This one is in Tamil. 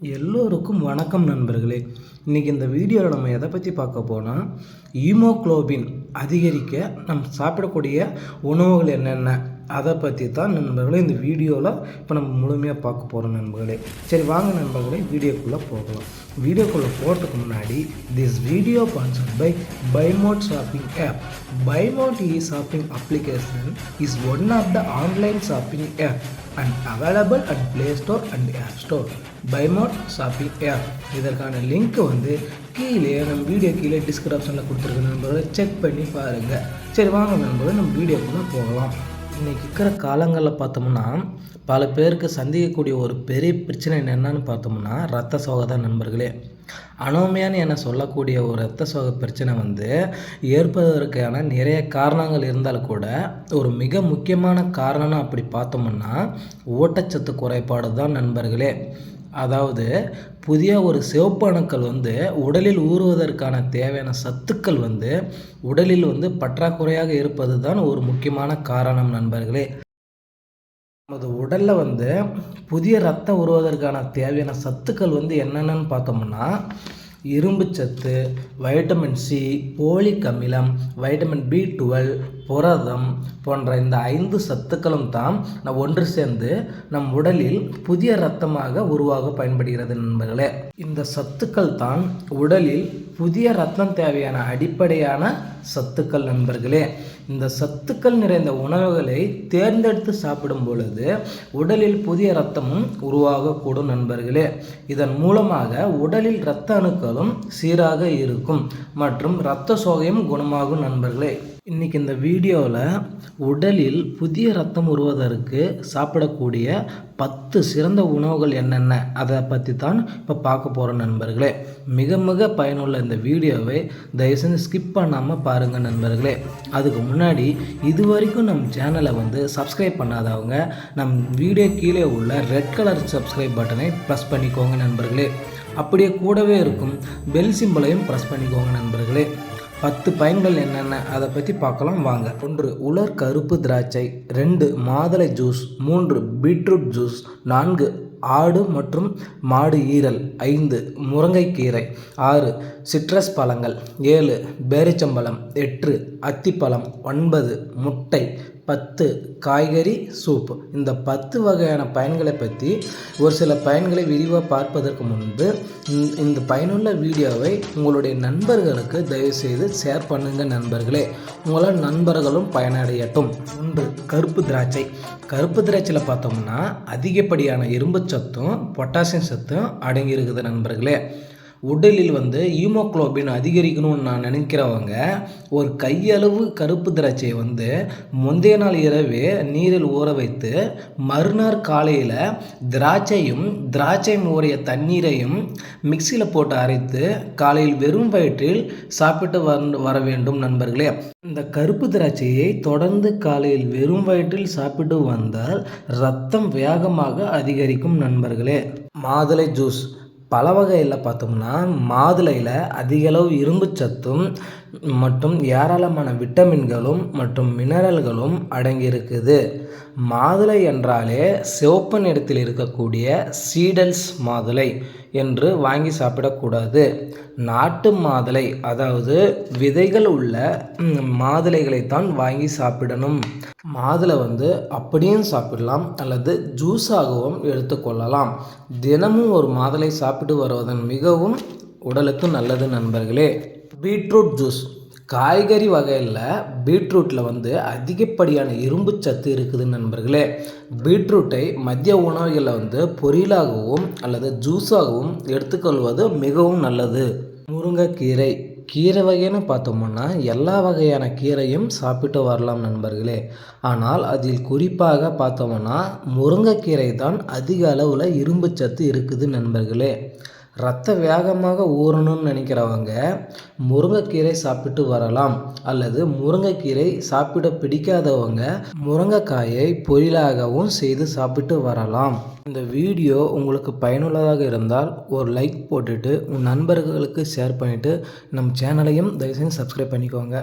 எல்லோருக்கும் வணக்கம் நண்பர்களே. இன்றைக்கி இந்த வீடியோவில் நம்ம எதை பற்றி பார்க்க போனால் ஈமோக்ளோபின் அதிகரிக்க நம் சாப்பிடக்கூடிய உணவுகள் என்னென்ன? அதை பற்றி தான் நண்பர்களே இந்த வீடியோவில் இப்போ நம்ம முழுமையாக பார்க்க போகிறோம் நண்பர்களே. சரி வாங்க நண்பர்களே வீடியோக்குள்ளே போகலாம். வீடியோக்குள்ளே போகிறதுக்கு முன்னாடி this video sponsored by Bymod shopping app Bymod e shopping application is one of the online shopping app and available at Play Store and App Store Bymod shopping app இதற்கான லிங்க் வந்து கீழே நம்ம வீடியோ கீழே டிஸ்கிரிப்ஷனில் கொடுத்துருக்க நண்பர்களை செக் பண்ணி பாருங்கள் சரி வாங்க நண்பர்கள் நம்ம வீடியோக்குள்ளே போகலாம். இன்றைக்கி இருக்கிற காலங்களில் பார்த்தோம்னா பல பேருக்கு சந்திக்கக்கூடிய ஒரு பெரிய பிரச்சனை என்னென்னு பார்த்தோம்னா ரத்த சோகை தான் நண்பர்களே. அனோமியான்னு என சொல்லக்கூடிய ஒரு ரத்த சோக பிரச்சனை வந்து ஏற்பதற்கான நிறைய காரணங்கள் இருந்தால் கூட ஒரு மிக முக்கியமான காரணம்னு அப்படி பார்த்தோம்னா ஊட்டச்சத்து குறைபாடு தான் நண்பர்களே. அதாவது புதிய ஒரு சிவப்பு அணுக்கள் வந்து உடலில் ஊறுவதற்கான தேவையான சத்துக்கள் வந்து உடலில் வந்து பற்றாக்குறையாக இருப்பது தான் ஒரு முக்கியமான காரணம் நண்பர்களே. நமது உடலில் வந்து புதிய ரத்தம் உருவதற்கான தேவையான சத்துக்கள் வந்து என்னென்னு பார்த்தோம்னா இரும்புச்சத்து வைட்டமின் சி போலிக் அமிலம் வைட்டமின் பி டுவெல் புரதம் போன்ற இந்த ஐந்து சத்துக்களும் தான் நம் ஒன்று சேர்ந்து நம் உடலில் புதிய இரத்தமாக உருவாக பயன்படுகிறது நண்பர்களே. இந்த சத்துக்கள் தான் உடலில் புதிய ரத்தம் தேவையான அடிப்படையான சத்துக்கள் நண்பர்களே. இந்த சத்துக்கள் நிறைந்த உணவுகளை தேர்ந்தெடுத்து சாப்பிடும் பொழுது உடலில் புதிய இரத்தமும் உருவாகக்கூடும் நண்பர்களே. இதன் மூலமாக உடலில் இரத்த அணுக்களும் சீராக இருக்கும் மற்றும் இரத்த சோகையும் குணமாகும் நண்பர்களே. இன்றைக்கி இந்த வீடியோவில் உடலில் புதிய ரத்தம் உருவதற்கு சாப்பிடக்கூடிய பத்து சிறந்த உணவுகள் என்னென்ன? அதை பற்றி தான் இப்போ பார்க்க போகிறோம் நண்பர்களே. மிக மிக பயனுள்ள இந்த வீடியோவை தயவுசெய்து ஸ்கிப் பண்ணாமல் பாருங்கள் நண்பர்களே. அதுக்கு முன்னாடி இது வரைக்கும் நம் சேனலை வந்து சப்ஸ்கிரைப் பண்ணாதவங்க நம் வீடியோ கீழே உள்ள ரெட் கலர் சப்ஸ்கிரைப் பட்டனை ப்ரெஸ் பண்ணிக்கோங்க நண்பர்களே. அப்படியே கூடவே இருக்கும் பெல் சிம்பிளையும் ப்ரெஸ் பண்ணிக்கோங்க நண்பர்களே. பத்து பயன்கள் என்னென்ன அதை பற்றி பார்க்கலாம் வாங்க. ஒன்று உலர் கருப்பு திராட்சை. ரெண்டு மாதுளை ஜூஸ். மூன்று பீட்ரூட் ஜூஸ். நான்கு ஆடு மற்றும் மாடு ஈரல். ஐந்து முருங்கைக்கீரை. ஆறு சிட்ரஸ் பழங்கள். ஏழு பேரிச்சம்பழம். எட்டு அத்திப்பழம். ஒன்பது முட்டை. பத்து காய்கறி சூப். இந்த பத்து வகையான பயன்களை பற்றி ஒரு சில பயன்களை விரிவாக பார்ப்பதற்கு முன்பு இந்த பயனுள்ள வீடியோவை உங்களுடைய நண்பர்களுக்கு தயவுசெய்து ஷேர் பண்ணுங்கள் நண்பர்களே. உங்களால் நண்பர்களும் பயனடையட்டும். ஒன்று கருப்பு திராட்சை. கருப்பு திராட்சையில் பார்த்தோம்னா அதிகப்படியான இரும்பு சத்தும் பொட்டாசியம் சத்தும் அடங்கியிருக்குது நண்பர்களே. உடலில் வந்து ஈமோக்ளோபின் அதிகரிக்கணும்னு நான் நினைக்கிறவங்க ஒரு கையளவு கருப்பு திராட்சையை வந்து முந்தைய நாள் இரவே நீரில் ஊற வைத்து மறுநாள் காலையில் திராட்சையும் திராட்சை ஊறிய தண்ணீரையும் மிக்சியில் போட்டு அரைத்து காலையில் வெறும் வயிற்றில் சாப்பிட்டு வர வேண்டும் நண்பர்களே. இந்த கருப்பு திராட்சையை தொடர்ந்து காலையில் வெறும் வயிற்றில் சாப்பிட்டு வந்தால் ரத்தம் வேகமாக அதிகரிக்கும் நண்பர்களே. மாதுளை ஜூஸ் பல வகையில் பார்த்தோம்னா மாதுளையில் அதிகளவு இரும்பு சத்தும் மற்றும் ஏராளமான விட்டமின்களும் மற்றும் மினரல்களும் அடங்கியிருக்குது. மாதுளை என்றாலே சிவப்பு நிறத்தில் இருக்கக்கூடிய சீடல்ஸ் மாதுளை என்று வாங்கி சாப்பிடக்கூடாது. நாட்டு மாதுளை அதாவது விதைகள் உள்ள மாதுளைகளைத்தான் வாங்கி சாப்பிடணும். மாதுளை வந்து அப்படியும் சாப்பிடலாம் அல்லது ஜூஸாகவும் எடுத்துக்கொள்ளலாம் தினமும் ஒரு மாதுளை சாப்பிட்டு வருவதன் மிகவும் உடலுக்கு நல்லது நண்பர்களே. பீட்ரூட் ஜூஸ் காய்கறி வகையில் பீட்ரூட்டில் வந்து அதிகப்படியான இரும்பு சத்து இருக்குது நண்பர்களே. பீட்ரூட்டை மதிய உணவுகளில் வந்து பொரியலாகவும் அல்லது ஜூஸாகவும் எடுத்துக்கொள்வது மிகவும் நல்லது. முருங்கைக்கீரை. கீரை வகைன்னு பார்த்தோம்னா எல்லா வகையான கீரையும் சாப்பிட்டு வரலாம் நண்பர்களே. ஆனால் அதில் குறிப்பாக பார்த்தோம்னா முருங்கைக்கீரை தான் அதிக அளவில் இரும்பு சத்து இருக்குது நண்பர்களே. ரத்த வேகமாக ஊறணும்னு நினைக்கிறவங்க முருங்கைக்கீரை சாப்பிட்டு வரலாம். அல்லது முருங்கைக்கீரை சாப்பிட பிடிக்காதவங்க முருங்கைக்காயை பொரியலாகவும் செய்து சாப்பிட்டு வரலாம். இந்த வீடியோ உங்களுக்கு பயனுள்ளதாக இருந்தால் ஒரு லைக் போட்டுட்டு உன் நண்பர்களுக்கு ஷேர் பண்ணிவிட்டு நம் சேனலையும் தயவுசெய்து சப்ஸ்கிரைப் பண்ணிக்கோங்க.